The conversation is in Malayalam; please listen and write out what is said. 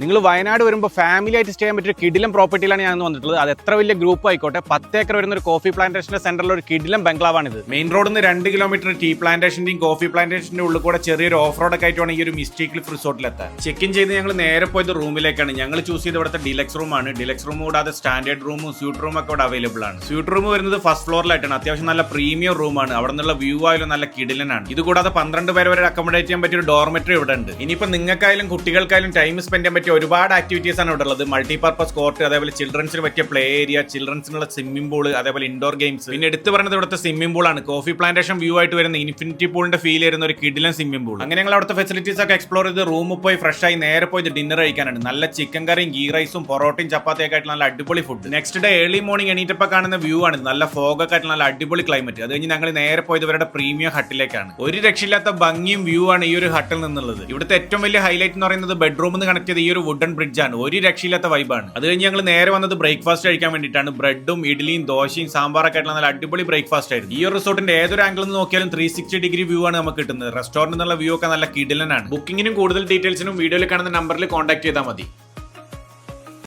നിങ്ങൾ വയനാട് വരുമ്പോൾ ഫാമിലി ആയിട്ട് സ്റ്റേ ചെയ്യാൻ പറ്റിയ കിടിലം പ്രോപ്പർട്ടിയിലാണ് ഞാൻ വന്നിട്ടുള്ളത്. അത് എത്ര വലിയ ഗ്രൂപ്പ് ആയിക്കോട്ടെ പത്ത് ഏക്കർ വരുന്ന ഒരു കോഫി പ്ലാന്റേഷന്റെ സെന്ററിൽ ഒരു കിടിലം ബംഗ്ലാവാണിത് മെയിൻ റോഡിൽ നിന്ന് രണ്ട് കിലോമീറ്റർ ടീ പ്ലാന്റേഷന്റെയും കോഫി പ്ലാന്റേഷന്റെ ഉള്ളിൽ കൂടെ ചെറിയൊരു ഓഫ് റോഡ് ഒക്കെ ആയിട്ടാണ് ഈ ഒരു മിസ്റ്റേക്ക് ക്ലിഫ് റിസോർട്ടിലെത്താൻ ചെക്ക് ഇൻ ചെയ്ത് ഞങ്ങൾ നേരെ പോയത് റൂമിലേക്കാണ്. ഞങ്ങൾ ചൂസ് ചെയ്ത് ഇവിടുത്തെ ഡിലക്സ് റൂമാണ് ഡിലക്സ് റൂം കൂടാതെ സ്റ്റാൻഡേർഡ് റൂമും സ്യൂട്ട് റൂം ഒക്കെ ഇവിടെ അവൈലബിൾ ആണ്. സ്യൂട്ട് റൂം വരുന്നത് ഫസ്റ്റ് ഫ്ലോറിലായിട്ടാണ് അത്യാവശ്യം നല്ല പ്രീമിയം റൂമാണ് അവിടെ നിന്നുള്ള വ്യൂ ആയാലും നല്ല കിടിലനാണ്. ഇത് കൂടാതെ പന്ത്രണ്ട് പേര് വരെ അക്കോമഡേറ്റ് ചെയ്യാൻ പറ്റിയ ഒരു ഡോർമെറ്ററി ഇവിടെ ഉണ്ട്. ഇനിയിപ്പോൾ നിങ്ങൾക്കായാലും കുട്ടികൾക്കായാലും ടൈം സ്പെൻഡ് ചെയ്യാൻ പറ്റിയ ഒരുപാട് ആക്ടിവിറ്റീസ് ആണ് ഇവിടെ ഉള്ളത്. മൾട്ടിപർപ്പസ് കോർട്ട് അതേപോലെ ചിൽഡ്രൻസിന് പറ്റിയ പ്ലേ ഏരിയ ചിൽഡ്രൻസിനുള്ള സ്വിമ്മിംഗ് പൂൾ അതേപോലെ ഇൻഡോർ ഗെയിംസ് പിന്നെ എടുത്തു പറയുന്നത് ഇവിടുത്തെ സ്വിമ്മിംഗ് ആണ്. കോഫി പ്ലാന്റേഷൻ വ്യൂ ആയിട്ട് വരുന്ന ഇൻഫിനിറ്റി പൂളിന്റെ ഫീൽ വരുന്ന ഒരു കിഡിലൻ സ്വിമ്മിംഗ് പൂൾ അങ്ങനെ ഞങ്ങൾ അവിടുത്തെ ഫെസിലിറ്റീസ് ഒക്കെ എക്സ്പ്ലോർ ചെയ്ത് റൂമിൽ പോയി ഫ്രഷ് ആയി നേരെ പോയി ഡിന്നർ കഴിക്കാനാണ്. നല്ല ചിക്കൻ കറിയും ഗീ റൈസും പൊറോട്ടയും ചപ്പാത്തിയൊക്കെ ആയിട്ട് നല്ല അടിപൊളി food next day early morning എണീറ്റപ്പോൾ കാണുന്ന വ്യൂ ആണ്. നല്ല ഫോഗ് ഒക്കെ ആയിട്ട് നല്ല അടിപൊളി ക്ലൈമറ്റ് അത് കഴിഞ്ഞ് ഞങ്ങൾ നേരെ പോയത് ഇവരുടെ പ്രീമിയം ഹട്ടിലേക്കാണ് ഒരു രക്ഷയില്ലാത്ത ഭംഗിയും വ്യൂ ആണ് ഈ ഒരു ഹട്ടിൽ നിന്നുള്ളത്. ഇവിടുത്തെ ഏറ്റവും വലിയ ഹൈലൈറ്റ് എന്ന് പറയുന്നത് ബെഡ്റൂമിൽ നിന്ന് കണക്ട് ചെയ്ത് ഈ ഒരു വുഡൻ ബ്രിഡ്ജ് ആണ്. ഒരു രക്ഷയില്ലാത്ത വൈബാണ് അത് കഴിഞ്ഞ് ഞങ്ങൾ നേരെ വന്നത് ബ്രേക്ക്ഫാസ്റ്റ് കഴിക്കാൻ വേണ്ടിയിട്ടാണ്. ബ്രെഡും ഇഡ്ഡലിയും ദോശയും സാമ്പാറൊക്കെ ആയിട്ടുള്ള നല്ല അടിപൊളി ബ്രേക്ക്ഫാസ്റ്റ് ആയിരുന്നു. ഈ ഒരു റിസോർട്ടിന്റെ ഏതൊരു ആംഗിൾ നിന്ന് നോക്കിയാലും ത്രീ സിക്സ്റ്റി ഡിഗ്രി വ്യൂ ആണ് നമുക്ക് കിട്ടുന്നത്. റെസ്റ്റോറന്റ് എന്നുള്ള വ്യൂ ഒക്കെ നല്ല കിടിലനാണ്. ബുക്കിങ്ങിനും കൂടുതൽ ഡീറ്റെയിൽസിനും വീഡിയോയിൽ കാണുന്ന നമ്പറിൽ കോൺടാക്ട് ചെയ്താൽ മതി.